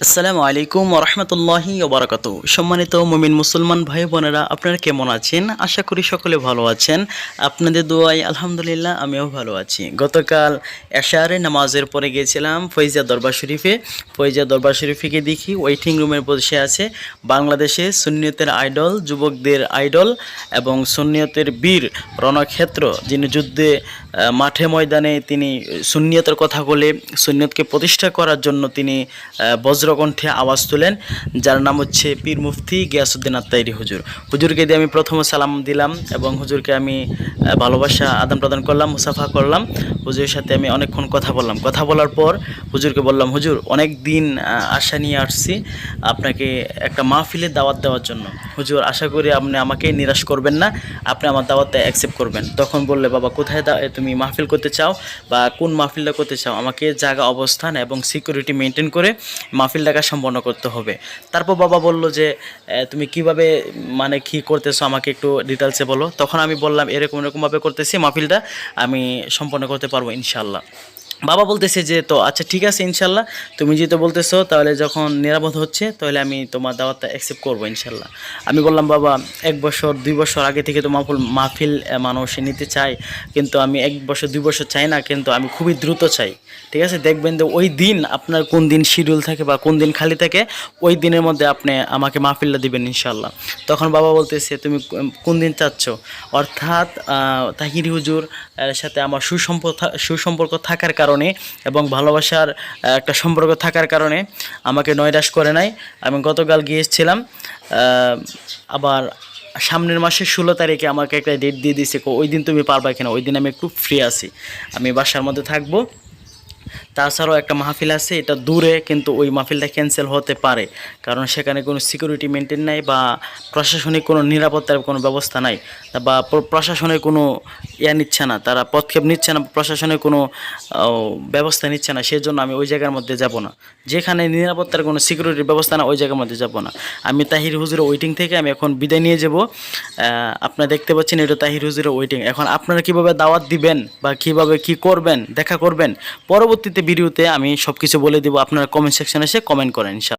আসসালামু আলাইকুম রহমতুল্লাহি ওবরাকাত। সম্মানিত মুমিন মুসলমান ভাই বোনেরা আপনারা কেমন আছেন? আশা করি সকলে ভালো আছেন। আপনাদের দোয়াই আলহামদুলিল্লাহ আমিও ভালো আছি। গতকাল এশারে নামাজের পরে গিয়েছিলাম ফৈজা দরবার শরীফে। ফৈজা দরবার শরীফে দেখি ওয়েটিং রুমের বসে আছে। বাংলাদেশে সুন্নিয়তের আইডল যুবকদের আইডল এবং সুন্নিয়তের বীর রণক্ষেত্র যিনি যুদ্ধে মাঠে ময়দানে তিনি সুন্নিয়তের কথা বলে সুন্নিয়তকে প্রতিষ্ঠা করার জন্য তিনি আহ, বজ্রকণ্ঠে আওয়াজ তুলেন, যার নাম হচ্ছে পীর মুফতি গিয়াসুদ্দিন আত্মাইরি হুজুর। হুজুরকে দিয়ে আমি প্রথমে সালাম দিলাম এবং হুজুরকে আমি ভালোবাসা আদান প্রদান করলাম, মুসাফা করলাম। হুজুরের সাথে আমি অনেকক্ষণ কথা বললাম। কথা বলার পর হুজুরকে বললাম, হুজুর, অনেক দিন আশা নিয়ে আসছি আপনাকে একটা মাহফিলে দাওয়াত দেওয়ার জন্য। হুজুর, আশা করি আপনি আমাকে নিরাশ করবেন না, আপনি আমার দাওয়াতে অ্যাকসেপ্ট করবেন। তখন বললে, বাবা, কোথায় তুমি মাহফিল করতে চাও বা কোন মাহফিলটা করতে চাও? আমাকে জায়গা, অবস্থান এবং সিকিউরিটি মেনটেন করে মাহফিলটাকে সম্পন্ন করতে হবে। তারপর বাবা বলল যে তুমি কীভাবে মানে কি করতেছো আমাকে একটু ডিটেলসে বলো। তখন আমি বললাম, এরকম, এরকমভাবে করতেছি, মাহফিলটা আমি সম্পন্ন করতে পারব ইনশাল্লাহ বাবা বলতেছে যে, তো আচ্ছা ঠিক আছে, ইনশাল্লাহ। তুমি যেহেতু বলতেছো, তাহলে যখন নিরাপদ হচ্ছে, তাহলে আমি তোমার দাওয়াতটা অ্যাকসেপ্ট করব, ইনশাল্লাহ। আমি বললাম, বাবা, এক বছর, দুই বছর আগে থেকে তো মাহফুল, মাহফিল মানুষ নিতে চাই কিন্তু আমি এক বছর, দুই বছর চাই না, কিন্তু আমি খুবই দ্রুত চাই। ঠিক আছে? দেখবেন যে ওই দিন আপনার কোন দিন শিডিউল থাকে বা কোন দিন খালি থাকে, ওই দিনের মধ্যে আপনি আমাকে মাহফিলটা দিবেন, ইনশাল্লাহ। তখন বাবা বলতেছে, তুমি কোন- দিন চাচ্ছ? অর্থাৎ তাহিরি হুজুর সাথে আমার সুসম্পর্ক সুসম্পর্ক থাকার কারণে এবং ভালোবাসার একটা সম্পর্ক থাকার কারণে আমাকে নয়ডাস করে নাই। আমি গতকাল গিয়েছিলাম আবার সামনের মাসের ষোলো তারিখে আমাকে একটা ডেট দিয়ে দিয়েছে ওই দিন তুমি পারবা কিনা? ওই দিন আমি একটু ফ্রি আছি। আমি বাসার মধ্যে থাকব। তাছাড়াও একটা মাহফিল আছে, এটা দূরে, কিন্তু ওই মাহফিলটা ক্যান্সেল হতে পারে। কারণ সেখানে কোনো সিকিউরিটি মেনটেন নাই বা প্রশাসনিক কোনো নিরাপত্তার কোনো ব্যবস্থা নাই। বা প্রশাসনের কোনো ইয়া নিচ্ছে না, তারা পদক্ষেপ নিচ্ছে না, প্রশাসনের কোনো ব্যবস্থা নিচ্ছে না। সেই জন্য আমি ওই জায়গার মধ্যে যাব না। যেখানে নিরাপত্তার কোনো সিকিউরিটির ব্যবস্থা না, ওই জায়গার মধ্যে যাব না। আমি তাহির হুজুরের ওয়েটিং থেকে আমি এখন বিদায় নিয়ে যাব। আপনারা দেখতে পাচ্ছেন এটা তাহির হুজুরের ওয়েটিং এখন আপনারা কীভাবে দাওয়াত দিবেন বা কীভাবে কি করবেন, দেখা করবেন, পরবর্তীতে ভিডিওতে আমি সব কিছু বলে দেবো আপনারা কমেন্ট সেকশনে এসে কমেন্ট করেন